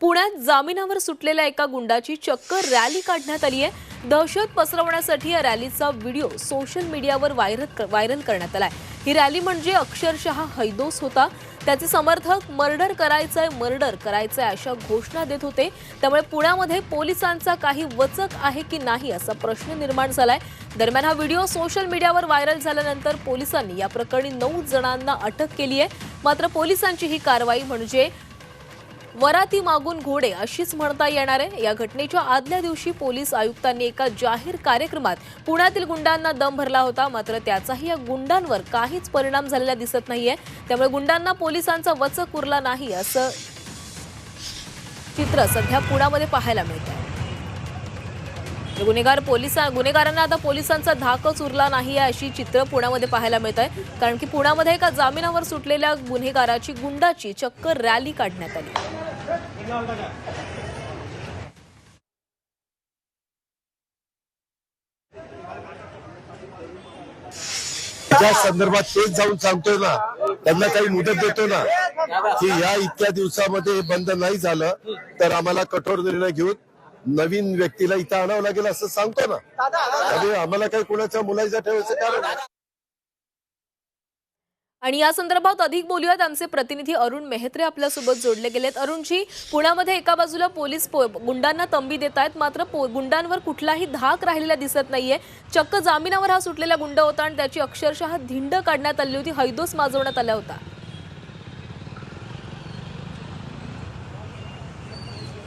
पुण्यात जामिनावर सुटलेल्या एका गुंडाची चक्क रॅली काढण्यात आली आहे. दहशत पसरवण्यासाठी या रॅलीचा व्हिडिओ सोशल मीडियावर व्हायरल व्हायरल करण्यात आलाय ही रॅली म्हणजे अक्षरशः हैदोस होता. त्याचे समर्थक मर्डर करायचंय मर्डर करायचंय अशा घोषणा देत होते. त्यामुळे पुण्यामध्ये पोलिसांचा काही वचक आहे की नाही असा प्रश्न निर्माण झालाय. दरम्यान हा व्हिडिओ सोशल मीडियावर व्हायरल झाल्यानंतर पोलिसांनी या प्रकरणी नऊ जणांना अटक केली आहे. मात्र पोलिसांची ही कारवाई म्हणजे वराती मागून घोडे अशीच म्हणता येणार आहे. या घटनेच्या आदल्या दिवशी पोलीस आयुक्तांनी एका जाहीर कार्यक्रमात पुण्यातील गुंडांना दम भरला होता. मात्र त्याचाही या गुंडांवर काहीच परिणाम झालेला दिसत नाहीये. त्यामुळे गुंडांना पोलिसांचा वचक उरला नाही असं चित्र सध्या पुण्यामध्ये पाहायला मिळत आहे म्हणजे गुन्हेगार पोलिसा गुन्हेगारांना आता पोलिसांचा धाकच उरला नाही आहे अशी चित्र पुण्यामध्ये पाहायला मिळत आहे. कारण की पुण्यामध्ये एका जामिनावर सुटलेल्या गुन्हेगाराची गुंडाची चक्क रॅली काढण्यात आली. त्या संदर्भात तेच जाऊन सांगतोय ना त्यांना काही मुदत देतो ना की या इतक्या दिवसामध्ये हे बंद नाही झालं तर आम्हाला कठोर निर्णय घेऊन नवीन व्यक्तीला इथं आणावं लागेल असं सांगतो ना. आणि आम्हाला काही कुणाच्या मुलाचा ठेवायचं कारण नाही. आणि या संदर्भात अधिक बोलूयात. आमचे प्रतिनिधी अरुण मेहत्रे आपल्यासोबत जोडले गेलेत. अरुणजी पुण्यामध्ये एका बाजूला पोलीस पो- गुंडांना तंबी देत आहेत मात्र पो- गुंडांवर कुठलाही धाक राहिलेला दिसत नाहीये. चक्क जामिनावर हा सुटलेला गुंड होता आणि त्याची अक्षरशः धिंड काढण्यात आली होती. हैदोस माजवण्यात आला होता.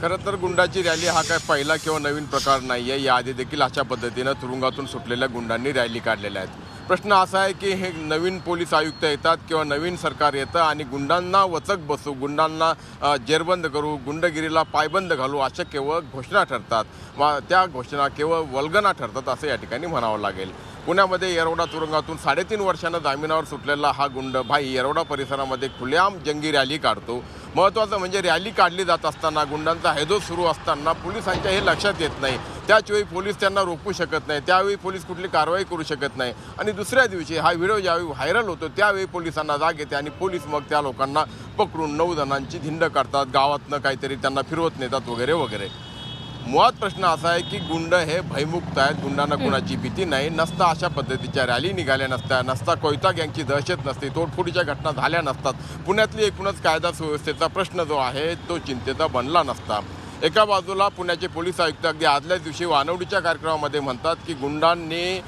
खरं तर गुंडाची रॅली हा काय पहिला किंवा नवीन प्रकार नाही आहे. याआधी देखील अशा पद्धतीनं तुरुंगातून सुटलेल्या गुंडांनी रॅली काढलेल्या आहेत. प्रश्न असा आहे की हे नवीन पोलीस आयुक्त येतात किंवा नवीन सरकार येतं आणि गुंडांना वचक बसू गुंडांना जेरबंद करू गुंडगिरीला पायबंद घालू अशा केवळ घोषणा ठरतात. वा त्या घोषणा केवळ वल्गना ठरतात असं या ठिकाणी म्हणावं लागेल. पुण्यामध्ये येरवडा तुरुंगातून साडेतीन वर्षानं जामिनावर सुटलेला हा गुंड भाई येरवडा परिसरामध्ये खुलेआम जंगी रॅली काढतो. महत्त्वाचं म्हणजे रॅली काढली जात असताना गुंडांचा हैदोस सुरू असताना पोलिसांच्या हे लक्षात येत नाही. त्याचवेळी पोलीस त्यांना रोखू शकत नाही. त्यावेळी पोलीस कुठली कारवाई करू शकत नाही. आणि दुसऱ्या दिवशी हा व्हिडिओ ज्यावेळी व्हायरल होतो त्यावेळी पोलिसांना जाग येते आणि पोलीस मग त्या लोकांना पकडून नऊ जणांची धिंड काढतात गावातनं काहीतरी त्यांना फिरवत नेतात वगैरे वगैरे. मुळात प्रश्न असा आहे की गुंड हे भयमुक्त आहेत. गुंडांना कुणाची भीती नाही. नसता अशा पद्धतीच्या रॅली निघाल्या नसत्या. नसता कोयता गँगची दहशत नसते. तोडफोडीच्या घटना झाल्या नसतात. पुण्यातली एकूणच कायदा सुव्यवस्थेचा प्रश्न जो आहे तो चिंतेचा बनला नसता. एका बाजूला पुण्याचे पोलीस आयुक्त अगदी आदल्याच दिवशी वानवडीच्या कार्यक्रमामध्ये म्हणतात की गुंडांनी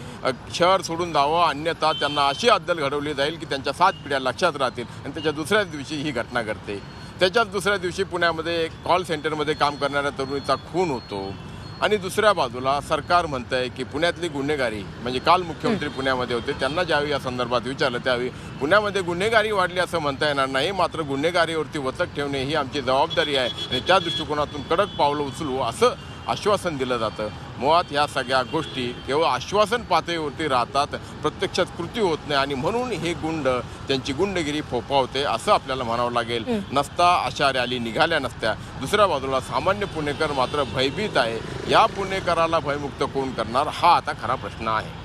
शहर सोडून जावं अन्यथा त्यांना अशी अद्दल घडवली जाईल की त्यांच्या सात पिढ्या लक्षात राहतील आणि त्याच्या दुसऱ्याच दिवशी ही घटना घडते. त्याच्याच दुसऱ्या दिवशी पुण्यामध्ये एक कॉल सेंटरमध्ये काम करणाऱ्या तरुणीचा खून होतो. आणि दुसऱ्या बाजूला सरकार म्हणतंय की पुण्यातली गुन्हेगारी म्हणजे काल मुख्यमंत्री पुण्यामध्ये होते त्यांना ज्यावेळी या संदर्भात विचारलं त्यावेळी पुण्यामध्ये गुन्हेगारी वाढली असं म्हणता येणार नाही मात्र गुन्हेगारीवरती वचक ठेवणे ही आमची जबाबदारी आहे आणि त्या दृष्टिकोनातून कडक पावलं उचलू असं आश्वासन दिलं जातं. मुळात ह्या सगळ्या गोष्टी केवळ आश्वासन पातळीवरती राहतात प्रत्यक्षात कृती होत नाही आणि म्हणून हे गुंड त्यांची गुंडगिरी फोफावते असं आपल्याला म्हणावं लागेल. नसता अशा रॅली निघाल्या नसत्या. दुसऱ्या बाजूला सामान्य पुणेकर मात्र भयभीत आहे. या पुणेकराला भयमुक्त कोण करणार? हा आता खरा प्रश्न आहे.